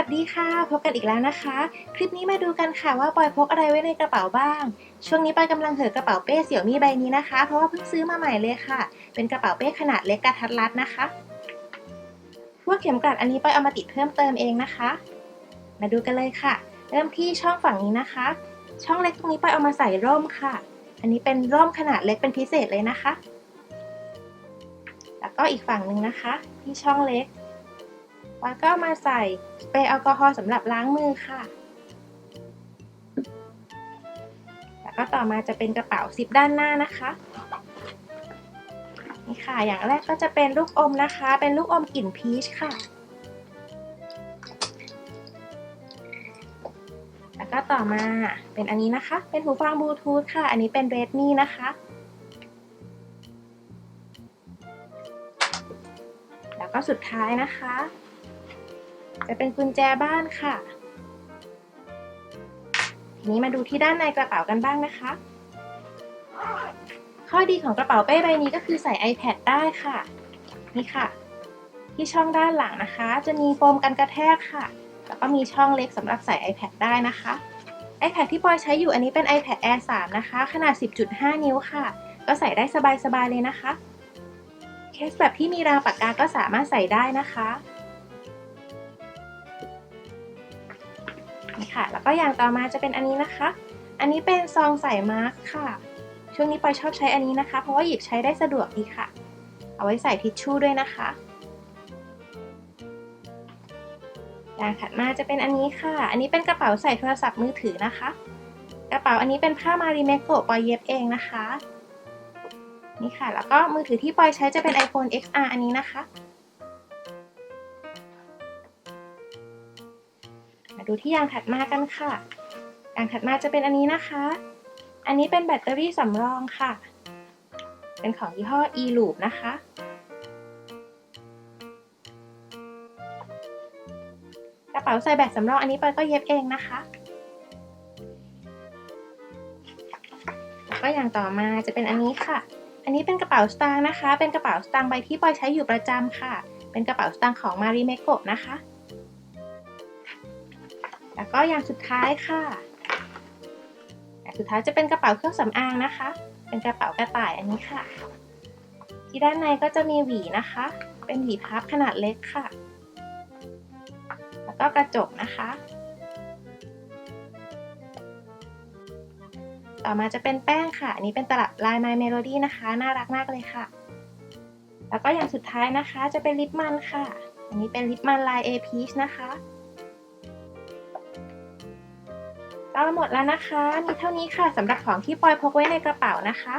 ัสดีค่ะ พบกันอีกแล้วนะคะ คลิปนี้มาดูกันค่ะว่าปอยพกอะไรไว้ในกระเป๋าบ้าง ช่วงนี้ปอยกำลังเห่อกระเป๋าเป้เสี่ยวมี่ใบนี้นะคะ เพราะว่าเพิ่งซื้อมาใหม่เลยค่ะ เป็นกระเป๋าเป้ขนาดเล็กกระทัดรัดนะคะ พวกเข็มกลัดอันนี้ปอยเอามาติดเพิ่มเติมเองนะคะ มาดูกันเลยค่ะ เริ่มที่ช่องฝั่งนี้นะคะ ช่องเล็กตรงนี้ปอยเอามาใส่ร่มค่ะ อันนี้เป็นร่มขนาดเล็กเป็นพิเศษเลยนะคะ แล้วก็อีกฝั่งหนึ่งนะคะ ที่ช่องเล็ก ปอยก็มาใส่สเปรย์แอลกอฮอล์สำหรับล้างมือค่ะ แล้วก็ต่อมาจะเป็นกระเป๋าซิปด้านหน้านะคะนี่ค่ะ อย่างแรกก็จะเป็นลูกอมนะคะ เป็นลูกอมกลิ่นพีชค่ะ แล้วก็ต่อมาเป็นอันนี้นะคะ เป็นหูฟังบลูทูธค่ะ อันนี้เป็น Redmi นะคะ แล้วก็สุดท้ายนะคะ จะเป็นกุญแจบ้านค่ะ ทีนี้มาดูที่ด้านในกระเป๋ากันบ้างนะคะ ข้อดีของกระเป๋าเป้ใบนี้ก็คือใส่ iPad ได้ค่ะ นี่ค่ะ ที่ช่องด้านหลังนะคะ จะมีโฟมกันกระแทกค่ะ แล้วก็มีช่องเล็กสำหรับใส่ iPad ได้นะคะ iPad ที่ปอยใช้อยู่อันนี้เป็น iPad Air 3 นะคะ ขนาด 10.5 นิ้วค่ะ ก็ใส่ได้สบายๆเลยนะคะ เคสแบบที่มีรางปากกาก็สามารถใส่ได้นะคะ ค่ะ แล้วก็อย่างต่อมาจะเป็นอันนี้นะคะ อันนี้เป็นซองใส่มาร์กค่ะ ช่วงนี้ปอยชอบใช้อันนี้นะคะ เพราะว่าหยิบใช้ได้สะดวกดีค่ะ เอาไว้ใส่ทิชชู่ด้วยนะคะอย่างถัดมาจะเป็นอันนี้ค่ะ อันนี้เป็นกระเป๋าใส่โทรศัพท์มือถือนะคะ กระเป๋าอันนี้เป็นผ้ามาริเมโกะปอยเย็บเองนะคะ นี่ค่ะ แล้วก็มือถือที่ปอยใช้จะเป็น iPhone XR อันนี้นะคะ ดูที่ยางถัดมากันค่ะ ยางถัดมาจะเป็นอันนี้นะคะ อันนี้เป็นแบตเตอรี่สำรองค่ะ เป็นของยี่ห้อ e-loop นะคะ กระเป๋าใส่แบตสำรองอันนี้ปอยก็เย็บเองนะคะแล้วก็อย่างต่อมาจะเป็นอันนี้ค่ะ อันนี้เป็นกระเป๋าสตางค์นะคะ เป็นกระเป๋าสตางค์ใบที่ปอยใช้อยู่ประจำค่ะ เป็นกระเป๋าสตางค์ของมาริเมโกะนะคะ แล้วก็อย่างสุดท้ายค่ะอย่างสุดท้ายจะเป็นกระเป๋าเครื่องสำอางนะคะ เป็นกระเป๋ากระต่ายอันนี้ค่ะ ที่ด้านในก็จะมีหวีนะคะ เป็นหวีพับขนาดเล็กค่ะ แล้วก็กระจกนะคะ ต่อมาจะเป็นแป้งค่ะ อันนี้เป็นตลับลาย My Melody นะคะ น่ารักมากเลยค่ะ แล้วก็อย่างสุดท้ายนะคะ จะเป็นลิปมันค่ะ อันนี้เป็นลิปมันลาย A Peach นะคะ ก็หมดแล้วนะคะ มีเท่านี้ค่ะสำหรับของที่ปอยพกไว้ในกระเป๋านะคะ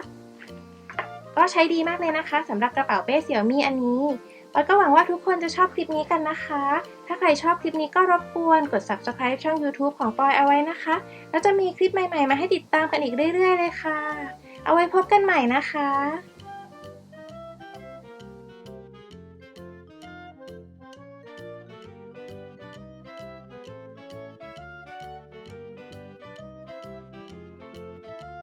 ก็ใช้ดีมากเลยนะคะสำหรับกระเป๋าเป้เสี่ยวมี่อันนี้ปอยก็หวังว่าทุกคนจะชอบคลิปนี้กันนะคะ ถ้าใครชอบคลิปนี้ก็รบกวนกด subscribe ช่อง YouTube ของปอยเอาไว้นะคะ แล้วจะมีคลิปใหม่ๆ มาให้ติดตามกันอีกเรื่อยๆ เลยค่ะ เอาไว้พบกันใหม่นะคะ